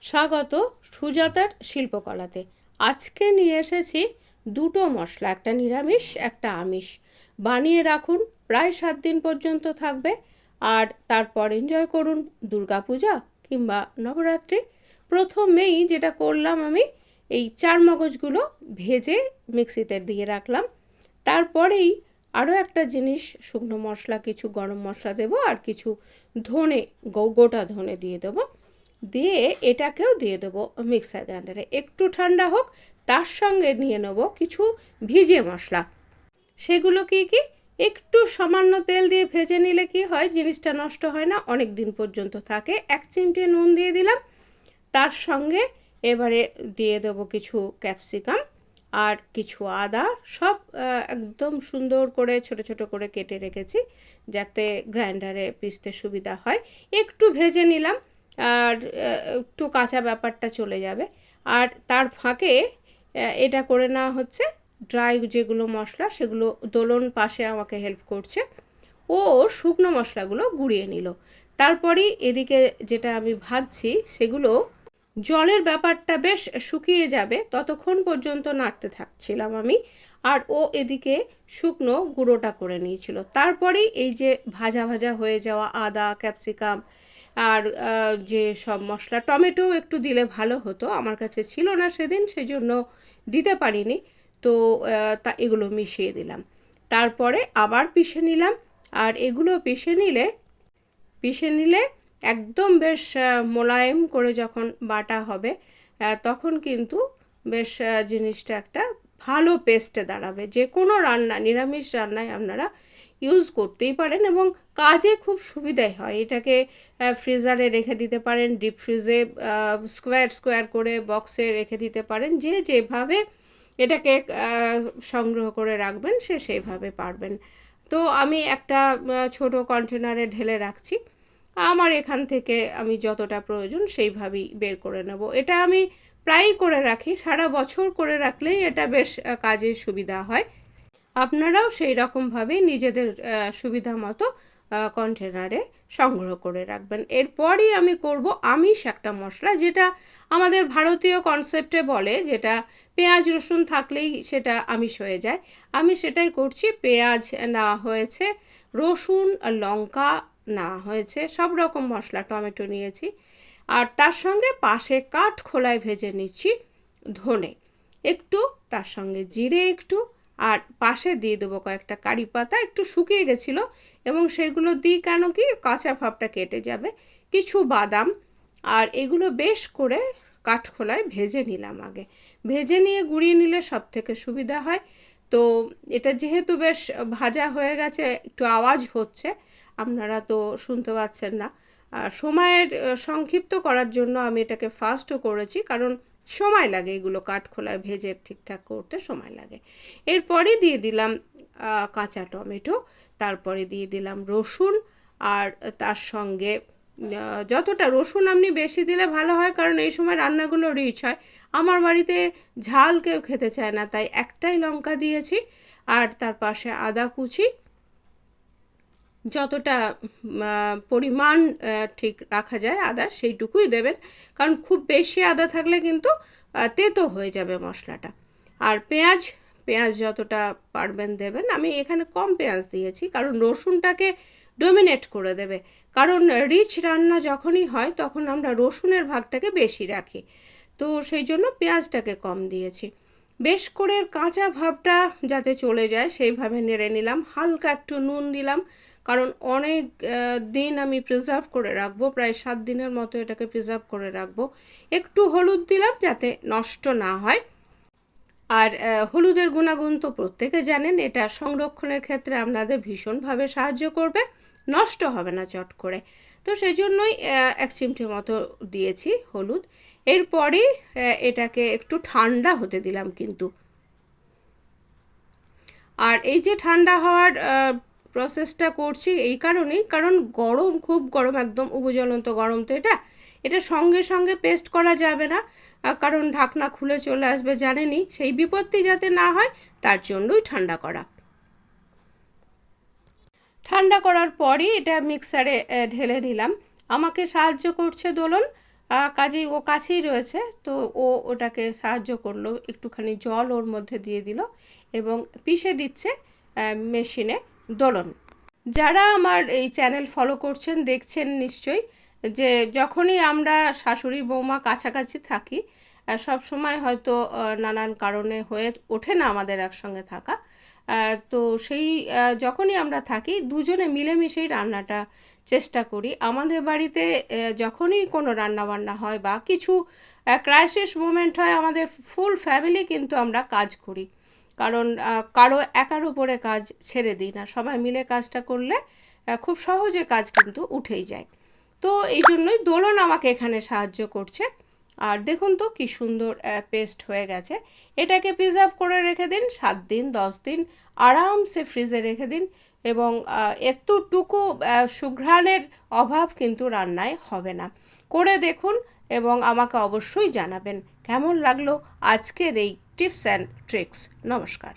স্বাগত সুজাতার শিল্পকলাতে। আজকে নিয়ে এসেছি দুটো মশলা, একটা নিরামিষ, একটা আমিষ। বানিয়ে রাখুন, প্রায় সাত দিন পর্যন্ত থাকবে। আর তারপর এনজয় করুন দুর্গাপূজা কিংবা নবরাত্রি। প্রথমেই যেটা করলাম আমি, এই চার মগজগুলো ভেজে মিক্সিতে দিয়ে রাখলাম। তারপরেই আরও একটা জিনিস, শুকনো মশলা, কিছু গরম মশলা দেবো আর কিছু ধনে গোটা ধনে দিয়ে দেবো। দিয়ে এটাকেও দিয়ে দেবো মিক্সার গ্রাইন্ডারে। একটু ঠান্ডা হোক, তার সঙ্গে নিয়ে নেব কিছু ভিজে মশলা। সেগুলো কি কি? একটু সামান্য তেল দিয়ে ভেজে নিলে কি হয়, জিনিসটা নষ্ট হয় না, অনেক দিন পর্যন্ত থাকে। এক চিমটে নুন দিয়ে দিলাম। তার সঙ্গে এবারে দিয়ে দেবো কিছু ক্যাপসিকাম আর কিছু আদা। সব একদম সুন্দর করে ছোট ছোট করে কেটে রেখেছি, যাতে গ্রাইন্ডারে পিষতে সুবিধা হয়। একটু ভেজে নিলাম। আর একটু কাঁচা ব্যাপারটা চলে যাবে। আর তার ফাঁকে এটা করে নেওয়া হচ্ছে। ড্রাই যেগুলো মশলা, সেগুলো দোলন পাশে আমাকে হেল্প করছে। ও শুকনো মশলাগুলো গুঁড়িয়ে নিল। তারপরেই এদিকে যেটা আমি ভাজছি, সেগুলো জলের ব্যাপারটা বেশ শুকিয়ে যাবে। ততক্ষণ পর্যন্ত নাড়তে থাকছিলাম আমি। আর ও এদিকে শুকনো গুঁড়োটা করে নিয়েছিল। তারপরেই এই যে ভাজা ভাজা হয়ে যাওয়া আদা, ক্যাপসিকাম আর যে সব মশলা, টমেটো একটু দিলে ভালো হতো, আমার কাছে ছিল না সেদিন, সেজন্য দিতে পারিনি। তো তা এগুলো মিশিয়ে দিলাম। তারপরে আবার পিষে নিলাম, আর এগুলো পিষে নিলে পিষে নিলে একদম বেশ মোলায়েম করে যখন বাটা হবে তখন কিন্তু বেশ জিনিসটা একটা ভালো পেস্টে দাঁড়াবে। যে কোনো রান্না, নিরামিষ রান্নায় আপনারা ইউজ করতেই পারেন এবং কাজে খুব সুবিধাই হয়। এটাকে ফ্রিজারে রেখে দিতে পারেন ডিপ ফ্রিজে স্কোয়ার স্কোয়ার করে বক্সে রেখে দিতে পারেন। যে যেভাবে এটাকে সংগ্রহ করে রাখবেন, সে সেইভাবে পারবেন। তো আমি একটা ছোট কন্টেনারে ঢেলে রাখছি। আমার এখান থেকে আমি যতটা প্রয়োজন সেইভাবেই বের করে নেব। এটা আমি প্রায়ই করে রাখি। সারা বছর করে রাখলেই এটা বেশ কাজে সুবিধা হয়। আপনারাও সেই রকমভাবেই নিজেদের সুবিধা মতো কন্টেনারে সংগ্রহ করে রাখবেন। এরপরই আমি করব আমিষ একটা মশলা, যেটা আমাদের ভারতীয় কনসেপ্টে বলে যেটা পেঁয়াজ, রসুন থাকলেই সেটা আমিষ হয়ে যায়। আমি সেটাই করছি, পেঁয়াজ নেওয়া হয়েছে, রসুন, লঙ্কা নেওয়া হয়েছে, সব রকম মশলা, টমেটো নিয়েছি। আর তার সঙ্গে পাশে কাঠ খোলায় ভেজে নিচ্ছি ধনে। একটু, তার সঙ্গে জিরে একটু আর পাশে দিয়ে দেবো কয়েকটা কারি পাতা। একটু শুকিয়ে গেছিল এবং সেগুলো দিই কেন কি কাঁচা ভাবটা কেটে যাবে। কিছু বাদাম আর এগুলো বেশ করে কাঠখোলায় ভেজে নিলাম আগে। ভেজে নিয়ে গুঁড়িয়ে নিলে সব থেকে সুবিধা হয়। তো এটা যেহেতু বেশ ভাজা হয়ে গেছে, একটু আওয়াজ হচ্ছে, আপনারা তো শুনতে পাচ্ছেন না। আর সময়ের সংক্ষিপ্ত করার জন্য আমি এটাকে ফাস্টও করেছি, কারণ সময় লাগে এগুলো কাঠখোলায় ভেজে ঠিকঠাক করতে সময় লাগে। এরপরে দিয়ে দিলাম কাঁচা টমেটো, তারপরে দিয়ে দিলাম রসুন, আর তার সঙ্গে যতটা রসুন আপনি বেশি দিলে ভালো হয়, কারণ এই সময় রান্নাগুলো রিচ হয়। আমার বাড়িতে ঝাল কেউ খেতে চায় না, তাই একটাই লঙ্কা দিয়েছি, আর তার পাশে আদা কুচি যতটা পরিমাণ ঠিক রাখা যায় আদা, সেইটুকুই দেবেন। কারণ খুব বেশি আদা থাকলে কিন্তু তেতো হয়ে যাবে মশলাটা। আর পেঁয়াজ পেঁয়াজ যতটা পারবেন দেবেন। আমি এখানে কম পেঁয়াজ দিয়েছি, কারণ রসুনটাকে ডোমিনেট করে দেবে। কারণ রিচ রান্না যখনই হয়, তখন আমরা রসুনের ভাগটাকে বেশি রাখি। তো সেই জন্য পেঁয়াজটাকে কম দিয়েছি। বেশ করে কাঁচা ভাবটা যাতে চলে যায়, সেইভাবে নেড়ে নিলাম। হালকা একটু নুন দিলাম। কারণ অনেক দিন আমি প্রিজার্ভ করে রাখব প্রায় সাত দিনের মতো এটাকে প্রিজার্ভ করে রাখব। একটু হলুদ দিলাম যাতে নষ্ট না হয়। আর হলুদের গুণাগুণ তো প্রত্যেকে জানেন এটা সংরক্ষণের ক্ষেত্রে আপনাদের ভীষণভাবে সাহায্য করবে নষ্ট হবে না চট করে। তো সেই জন্যই এক চিমটে মতো দিয়েছি হলুদ। এরপরেই আহ, এটাকে একটু ঠান্ডা হতে দিলাম কিন্তু। আর এই যে ঠান্ডা হওয়ার প্রসেসটা করছি এই কারণেই, কারণ গরম, খুব গরম, একদম উপজ্বলন্ত গরম তো এটা। এটা সঙ্গে সঙ্গে পেস্ট করা যাবে না কারণ ঢাকনা খুলে চলে আসবে জানেনই সেই বিপত্তি যাতে না হয়, তার জন্যই ঠান্ডা করা। ঠান্ডা করার পরই এটা মিক্সারে ঢেলে নিলাম। আমাকে সাহায্য করছে দোলন কাজেই ও কাছেই রয়েছে, তো ও ওটাকে সাহায্য করল, একটুখানি জল ওর মধ্যে দিয়ে দিল এবং পিষে দিচ্ছে মেশিনে দোলন। যারা আমার এই চ্যানেল ফলো করছেন, দেখছেন নিশ্চয়ই যে যখনই আমরা শাশুড়ি বৌমা কাছাকাছি থাকি সব সময় হয়তো নানান কারণে হয়ে ওঠে না আমাদের একসঙ্গে থাকা। তো সেই যখনই আমরা থাকি, দুজনে মিলেমিশেই রান্নাটা চেষ্টা করি। আমাদের বাড়িতে যখনই কোনো রান্না বান্না হয় বা কিছু ক্রাইসিস মোমেন্ট হয়, আমাদের ফুল ফ্যামিলি কিন্তু আমরা কাজ করি। কারণ কারও একার উপরে কাজ ছেড়ে দিই না। সবাই মিলে কাজটা করলে খুব সহজে কাজ কিন্তু উঠেই যায়। তো এই জন্যই দোলন আমাকে এখানে সাহায্য করছে। আর দেখুন তো কি সুন্দর পেস্ট হয়ে গেছে। এটাকে প্রিজার্ভ করে রেখে দিন, সাত দিন, দশ দিন, আরামসে ফ্রিজে রেখে দিন এবং এতটুকু সুঘ্রাণের অভাব কিন্তু রান্নায় হবে না। করে দেখুন এবং আমাকে অবশ্যই জানাবেন। কেমন লাগল আজকের এই টিপস অ্যান্ড ট্রিক্স। নমস্কার।